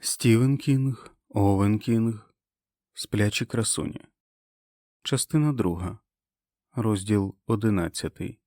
Стівен Кінг, Овен Кінг, Сплячі красуні. Частина друга. Розділ одинадцятий.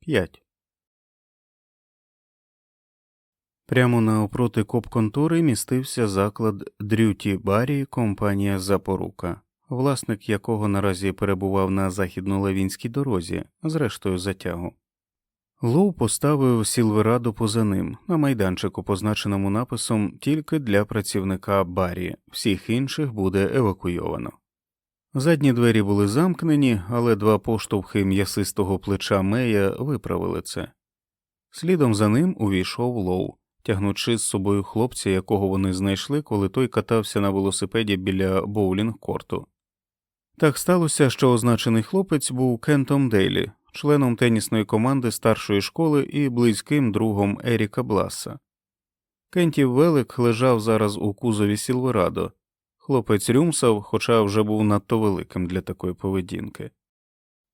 П'ять. Прямо наопроти коп-контори містився заклад Дрюті Барі, компанія Запорука, власник якого наразі перебував на західно-лавінській дорозі, зрештою затягу. Лоу поставив Сілверадо поза ним на майданчику, позначеному написом тільки для працівника Барі, всіх інших буде евакуйовано. Задні двері були замкнені, але два поштовхи м'ясистого плеча Мея виправили це. Слідом за ним увійшов Лоу, тягнучи з собою хлопця, якого вони знайшли, коли той катався на велосипеді біля боулінг-корту. Так сталося, що означений хлопець був Кентом Дейлі, членом тенісної команди старшої школи і близьким другом Еріка Бласа. Кентів велик лежав зараз у кузові Сілверадо. Хлопець рюмсав, хоча вже був надто великим для такої поведінки.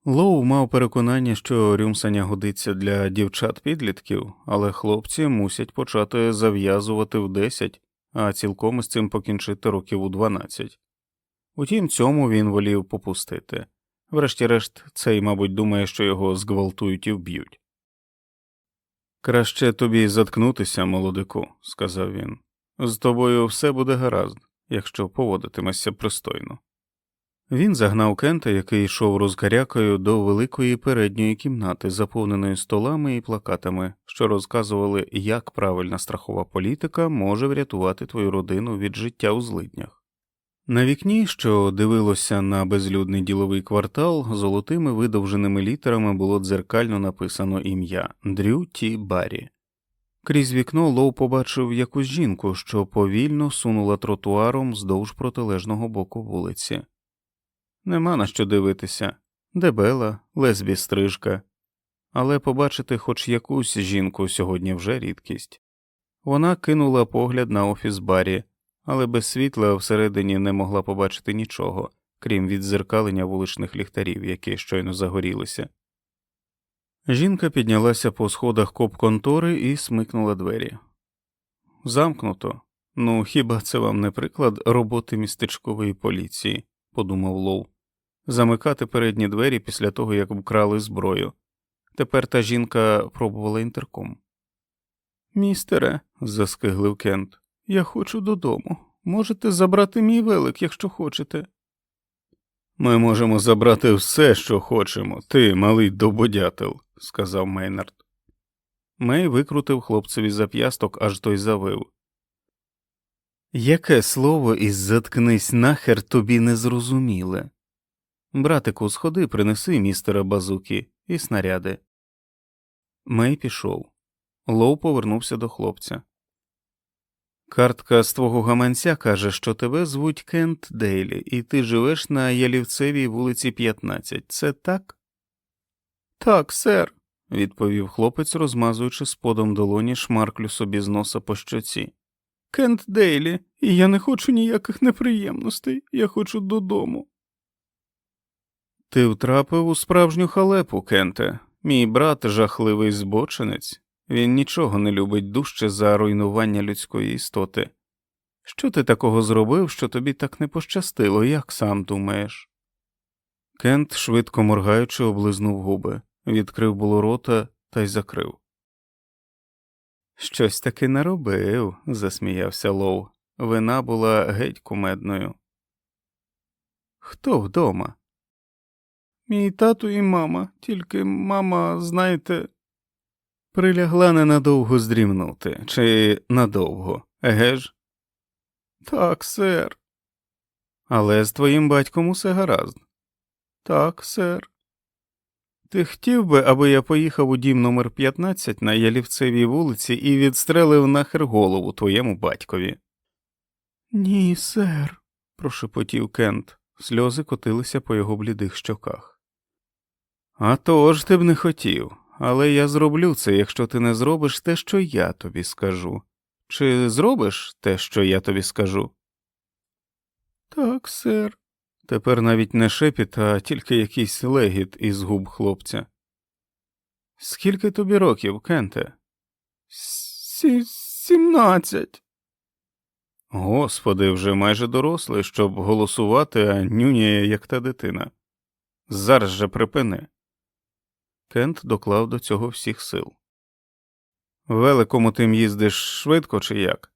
Лоу мав переконання, що рюмсання годиться для дівчат підлітків, але хлопці мусять почати зав'язувати в 10, а цілком із цим покінчити років у 12. Утім, цьому він волів попустити. Врешті-решт, цей, мабуть, думає, що його зґвалтують і вб'ють. Краще тобі заткнутися, молодику, сказав він. З тобою все буде гаразд, якщо поводитимешся пристойно. Він загнав Кента, який йшов розгарякою, до великої передньої кімнати, заповненої столами і плакатами, що розказували, як правильна страхова політика може врятувати твою родину від життя у злиднях. На вікні, що дивилося на безлюдний діловий квартал, золотими видовженими літерами було дзеркально написано ім'я Дрю Ті Баррі. Крізь вікно Лоу побачив якусь жінку, що повільно сунула тротуаром здовж протилежного боку вулиці. Нема на що дивитися дебела, лесбі стрижка, але побачити хоч якусь жінку сьогодні вже рідкість. Вона кинула погляд на офіс барі, але без світла всередині не могла побачити нічого, крім відзеркалення вуличних ліхтарів, які щойно загорілися. Жінка піднялася по сходах коп-контори і смикнула двері. Замкнуто. Ну, хіба це вам не приклад роботи містечкової поліції, подумав Лоу. Замикати передні двері після того, як вкрали зброю. Тепер та жінка пробувала інтерком. Містере, заскиглив Кент, я хочу додому. Можете забрати мій велик, якщо хочете. Ми можемо забрати все, що хочемо, ти, малий дободятел, сказав Мейнард. Мей викрутив хлопцеві зап'ясток, аж той завив. Яке слово із заткнись нахер тобі не зрозуміле? Братику, сходи, принеси містера базуки і снаряди. Мей пішов. Лоу повернувся до хлопця. Картка з твого гаманця каже, що тебе звуть Кент Дейлі, і ти живеш на Ялівцевій вулиці 15. Це так? Так, сер, відповів хлопець, розмазуючи сподом долоні шмарклю собі з носа по щоці. Кент Дейлі, і я не хочу ніяких неприємностей, я хочу додому. Ти втрапив у справжню халепу, Кенте. Мій брат жахливий збочинець. Він нічого не любить дужче за руйнування людської істоти. Що ти такого зробив, що тобі так не пощастило, як сам думаєш? Кент, швидко моргаючи, облизнув губи, відкрив було рота та й закрив. Щось таки наробив, засміявся Лоу. Вина була геть кумедною. Хто вдома? Мій тату і мама, тільки мама, знаєте, прилягла ненадовго здрімнути, чи надовго, еге ж? Так, сер. Але з твоїм батьком усе гаразд. Так, сер. Ти хотів би, аби я поїхав у дім номер 15 на Ялівцевій вулиці і відстрелив нахер голову твоєму батькові? Ні, сер, прошепотів Кент. Сльози котилися по його блідих щоках. «А то ж ти б не хотів, але я зроблю це, якщо ти не зробиш те, що я тобі скажу. Чи зробиш те, що я тобі скажу? Так, сер. Тепер навіть не шепіт, а тільки якийсь легіт із губ хлопця. Скільки тобі років, Кенте? Сі сімнадцять. Господи, вже майже дорослий, щоб голосувати, а нюняє, як та дитина. Зараз же припини. Кент доклав до цього всіх сил. Великому тим їздиш швидко чи як?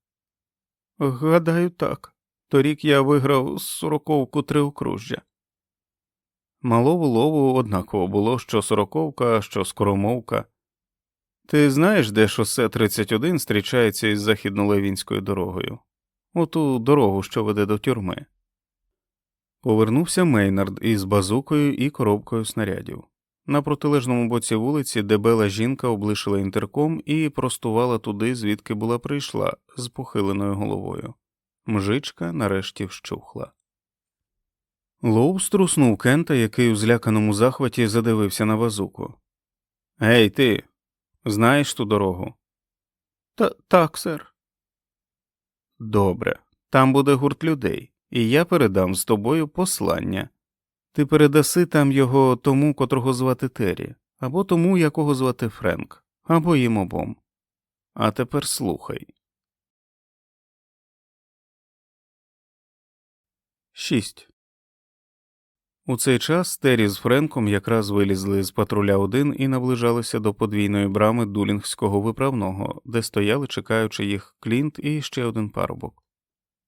Гадаю, так. Торік я виграв сороковку три окружжя. Малову лову однаково було що сороковка, що скоромовка. Ти знаєш, де шосе 31 зустрічається із західнолевінською дорогою? Оту дорогу, що веде до тюрми. Повернувся Мейнард із базукою і коробкою снарядів. На протилежному боці вулиці дебела жінка облишила інтерком і простувала туди, звідки була прийшла, з похиленою головою. Мжичка нарешті вщухла. Лоу струснув Кента, який у зляканому захваті задивився на базуку. Гей, ти, знаєш ту дорогу? Та так, сер. Добре. Там буде гурт людей, і я передам з тобою послання. Ти передаси там його тому, котрого звати Террі, або тому, якого звати Френк, або їм обом. А тепер слухай. 6. У цей час Террі з Френком якраз вилізли з патруля 1 і наближалися до подвійної брами дулінгського виправного, де стояли, чекаючи їх Клінт і ще один парубок.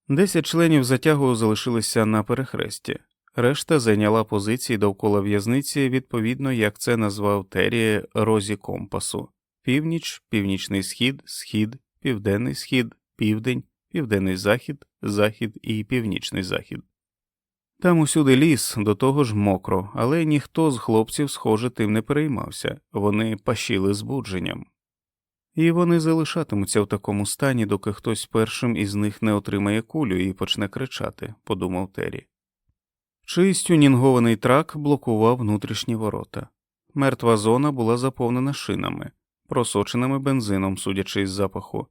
Десять членів затягу залишилися на перехресті, решта зайняла позиції довкола в'язниці, відповідно, як це назвав Террі розі компасу північ, північний схід, схід, південний схід, південь, південний захід, захід і північний захід. Там усюди ліс, до того ж мокро, але ніхто з хлопців, схоже, тим не переймався вони пащили збудженням. І вони залишатимуться в такому стані, доки хтось першим із них не отримає кулю і почне кричати, подумав Террі. Чийсь тюнінгований трак блокував внутрішні ворота. Мертва зона була заповнена шинами, просоченими бензином, судячи із запаху.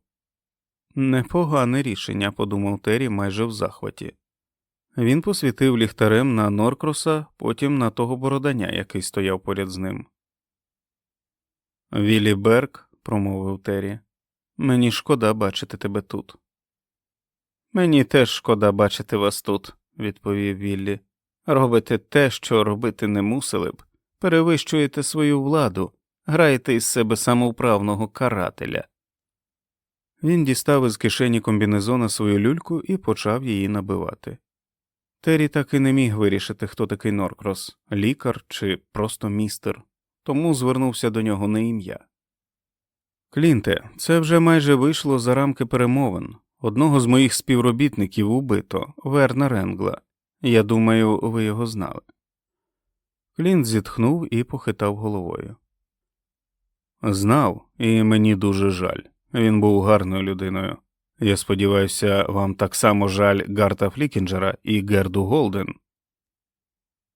Непогане рішення, подумав Террі майже в захваті. Він посвітив ліхтарем на Норкроса, потім на того бороданя, який стояв поряд з ним. Віллі Берг, промовив Террі, мені шкода бачити тебе тут. Мені теж шкода бачити вас тут, відповів Віллі. Робите те, що робити не мусили б, перевищуєте свою владу, граєте із себе самоуправного карателя. Він дістав із кишені комбінезона свою люльку і почав її набивати. Террі так і не міг вирішити, хто такий Норкрос лікар чи просто містер, тому звернувся до нього на ім'я. Клінте, це вже майже вийшло за рамки перемовин. Одного з моїх співробітників убито, Верна Ренгла. Я думаю, ви його знали. Клінт зітхнув і похитав головою. Знав, і мені дуже жаль. Він був гарною людиною. Я сподіваюся, вам так само жаль Гарта Флікінджера і Герду Голден.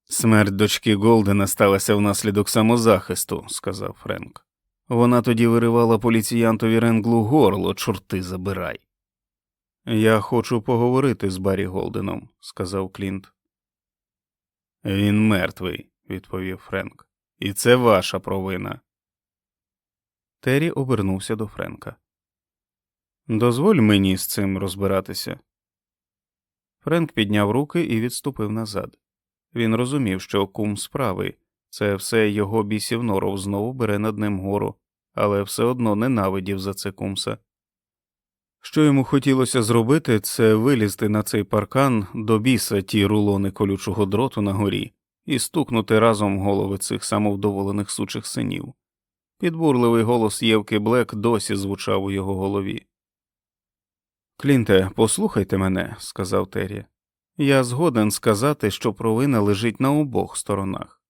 Смерть дочки Голдена сталася внаслідок самозахисту, сказав Френк. Вона тоді виривала поліціянтові Ренглу горло, чорти забирай. Я хочу поговорити з Баррі Голденом, сказав Клінт. Він мертвий, відповів Френк, і це ваша провина. Террі обернувся до Френка. Дозволь мені з цим розбиратися. Френк підняв руки і відступив назад. Він розумів, що кум справи це все його бісів норов знову бере над ним гору, але все одно ненавидів за це кумса. Що йому хотілося зробити, це вилізти на цей паркан до біса ті рулони колючого дроту на горі і стукнути разом голови цих самовдоволених сучих синів. Підбурливий голос Євки Блек досі звучав у його голові. Клінте, послухайте мене, сказав Террі. Я згоден сказати, що провина лежить на обох сторонах,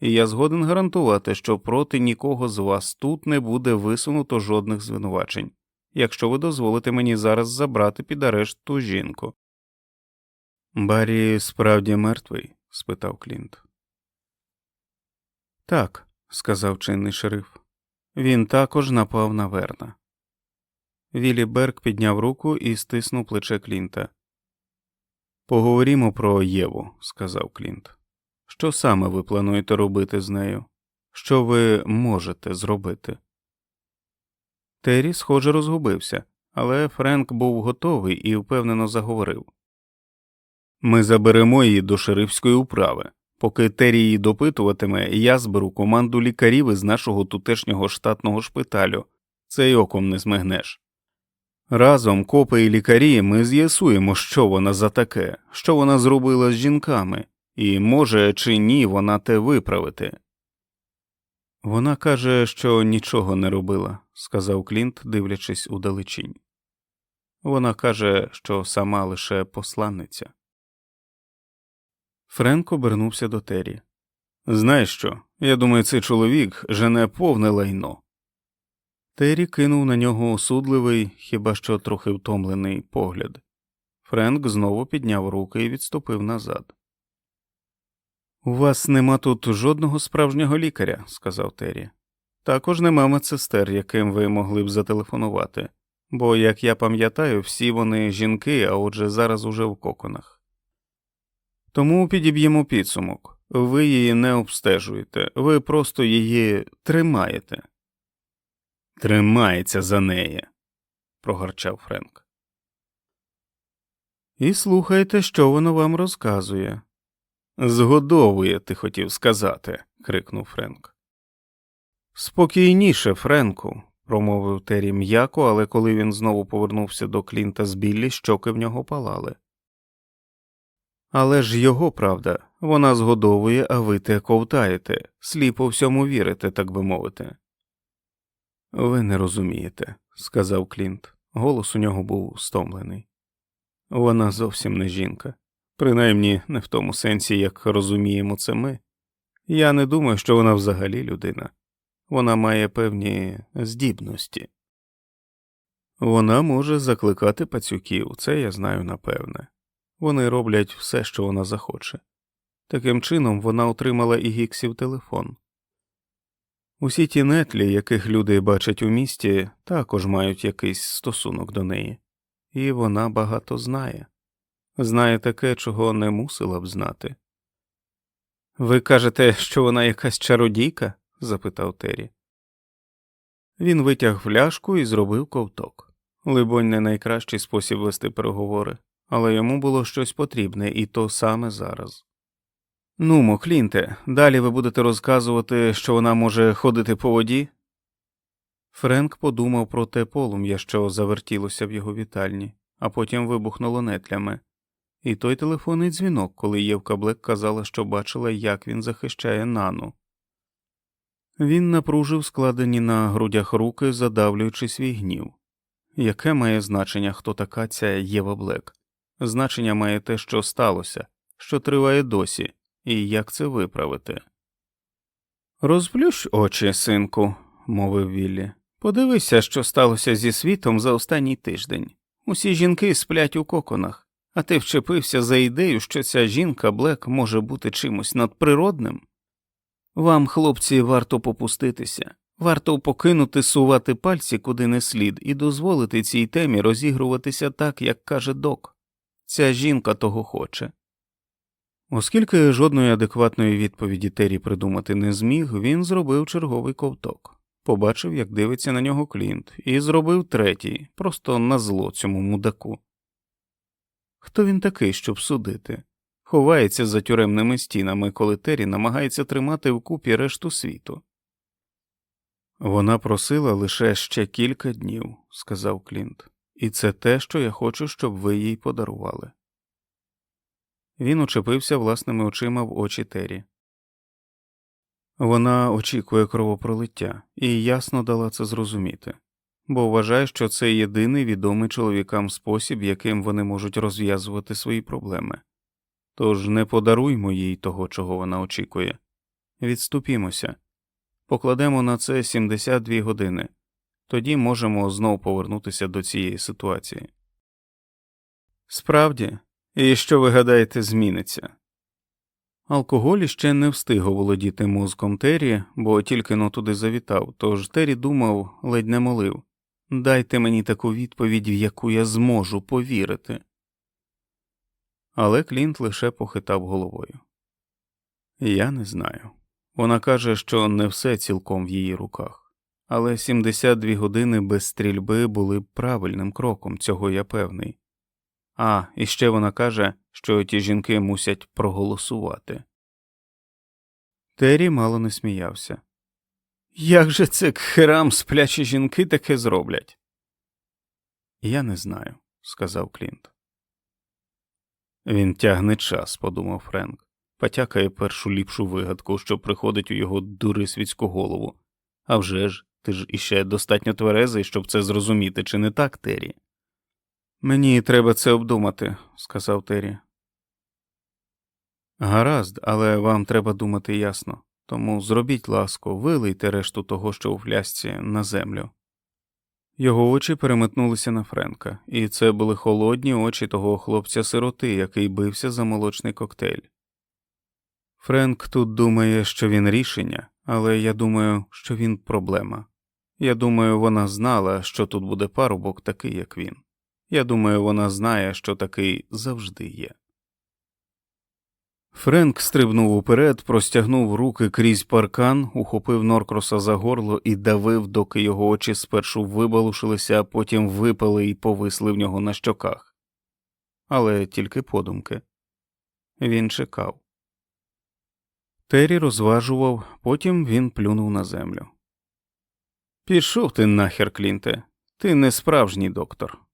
і я згоден гарантувати, що проти нікого з вас тут не буде висунуто жодних звинувачень, якщо ви дозволите мені зараз забрати під арешт ту жінку. Баррі справді мертвий? спитав Клінт. Так, сказав чинний шериф. Він також напав на Верна. Віллі Берг підняв руку і стиснув плече Клінта. Поговоримо про Єву, сказав Клінт. Що саме ви плануєте робити з нею? Що ви можете зробити? Террі, схоже, розгубився, але Френк був готовий і впевнено заговорив. Ми заберемо її до шерифської управи. Поки Террі її допитуватиме, я зберу команду лікарів із нашого тутешнього штатного шпиталю. Цей оком не змигнеш. Разом, копи і лікарі, ми з'ясуємо, що вона за таке, що вона зробила з жінками, і може чи ні вона те виправити. Вона каже, що нічого не робила, сказав Клінт, дивлячись у далечінь. Вона каже, що сама лише посланниця. Френк обернувся до Террі. Знаєш що? Я думаю, цей чоловік жене повне лайно. Террі кинув на нього осудливий, хіба що трохи втомлений погляд. Френк знову підняв руки і відступив назад. У вас нема тут жодного справжнього лікаря, сказав Террі. Також нема медсестер, яким ви могли б зателефонувати, бо, як я пам'ятаю, всі вони жінки, а отже зараз уже в коконах. Тому підіб'ємо підсумок ви її не обстежуєте, ви просто її тримаєте. Тримається за неї, прогарчав Френк. І слухайте, що воно вам розказує. Згодовує, ти хотів сказати, крикнув Френк. Спокійніше, Френку, промовив Террі м'яко, але коли він знову повернувся до Клінта з Біллі, щоки в нього палали. Але ж його правда, вона згодовує, а ви те ковтаєте, сліпо всьому вірите, так би мовити. Ви не розумієте, сказав Клінт. Голос у нього був стомлений. Вона зовсім не жінка, принаймні не в тому сенсі, як розуміємо це ми. Я не думаю, що вона взагалі людина. Вона має певні здібності. Вона може закликати пацюків, це я знаю напевне. Вони роблять все, що вона захоче. Таким чином вона отримала і гіксів телефон. Усі ті нетлі, яких люди бачать у місті, також мають якийсь стосунок до неї, і вона багато знає, знає таке, чого не мусила б знати. Ви кажете, що вона якась чародійка? Запитав Террі. Він витяг фляжку і зробив ковток. Либонь, не найкращий спосіб вести переговори, але йому було щось потрібне, і то саме зараз. Нумо, Клінте, далі ви будете розказувати, що вона може ходити по воді? Френк подумав про те полум'я, що завертілося в його вітальні, а потім вибухнуло нетлями, і той телефонний дзвінок, коли Євка Блек казала, що бачила, як він захищає нану. Він напружив складені на грудях руки, задавлюючи свій гнів. Яке має значення, хто така ця Єва Блек? Значення має те, що сталося, що триває досі, і як це виправити. Розплющ очі, синку, мовив Віллі. Подивися, що сталося зі світом за останній тиждень. Усі жінки сплять у коконах, а ти вчепився за ідею, що ця жінка Блек може бути чимось надприродним. Вам, хлопці, варто попуститися, варто покинути сувати пальці куди не слід і дозволити цій темі розігруватися так, як каже док. Ця жінка того хоче. Оскільки жодної адекватної відповіді Террі придумати не зміг, він зробив черговий ковток, побачив, як дивиться на нього Клінт, і зробив третій, просто на зло цьому мудаку. Хто він такий, щоб судити? Ховається за тюремними стінами, коли Террі намагається тримати вкупі решту світу. Вона просила лише ще кілька днів, сказав Клінт, і це те, що я хочу, щоб ви їй подарували. Він учепився власними очима в очі Террі. Вона очікує кровопролиття і ясно дала це зрозуміти, бо вважає, що це єдиний відомий чоловікам спосіб, яким вони можуть розв'язувати свої проблеми. Тож не подаруймо їй того, чого вона очікує. Відступімося, покладемо на це 72 години, тоді можемо знов повернутися до цієї ситуації. Справді, і що ви гадаєте, зміниться? Алкоголь ще не встиг оволодіти мозком Террі, бо тільки но туди завітав, тож Террі думав, ледь не молив дайте мені таку відповідь, в яку я зможу повірити. Але Клінт лише похитав головою. Я не знаю. Вона каже, що не все цілком в її руках. але 72 години без стрільби були правильним кроком, цього я певний. А, і ще вона каже, що ті жінки мусять проголосувати. Террі мало не сміявся. Як же це херам сплячі жінки таке зроблять? Я не знаю, сказав Клінт. Він тягне час, подумав Френк, потякає першу ліпшу вигадку, що приходить у його дурисвіцьку голову. А вже ж, ти ж іще достатньо тверезий, щоб це зрозуміти, чи не так, Террі? Мені треба це обдумати, сказав Террі. Гаразд, але вам треба думати ясно. Тому зробіть ласку, вилийте решту того, що у флясці, на землю. Його очі переметнулися на Френка, і це були холодні очі того хлопця сироти, який бився за молочний коктейль. Френк тут думає, що він рішення, але я думаю, що він проблема. Я думаю, вона знала, що тут буде парубок такий, як він. Я думаю, вона знає, що такий завжди є. Френк стрибнув уперед, простягнув руки крізь паркан, ухопив Норкроса за горло і давив, доки його очі спершу вибалушилися, а потім випали і повисли в нього на щоках. Але тільки подумки. Він чекав. Террі розважував, потім він плюнув на землю. Пішов ти нахер, Клінте, ти не справжній доктор.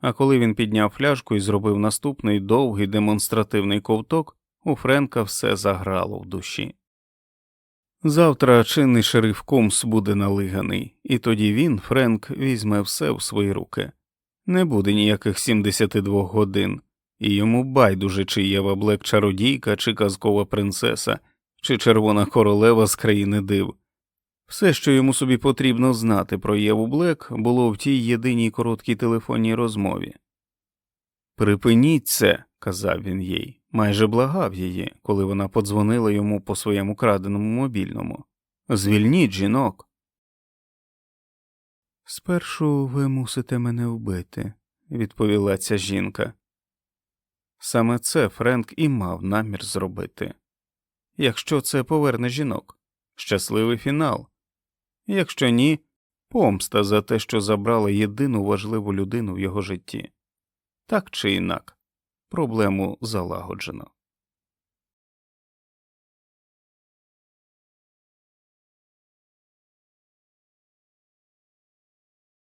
А коли він підняв фляжку і зробив наступний довгий демонстративний ковток, у Френка все заграло в душі. Завтра чинний шериф Комс буде налиганий, і тоді він, Френк, візьме все в свої руки. Не буде ніяких 72 годин, і йому байдуже, чи Єва Блек чародійка, чи казкова принцеса, чи червона королева з країни див. Все, що йому собі потрібно знати про Єву Блек, було в тій єдиній короткій телефонній розмові. Припиніть це, казав він їй, майже благав її, коли вона подзвонила йому по своєму краденому мобільному. Звільніть жінок. Спершу ви мусите мене вбити, відповіла ця жінка. Саме це Френк і мав намір зробити. Якщо це поверне жінок, щасливий фінал. Якщо ні, помста за те, що забрала єдину важливу людину в його житті. Так чи інак, проблему залагоджено.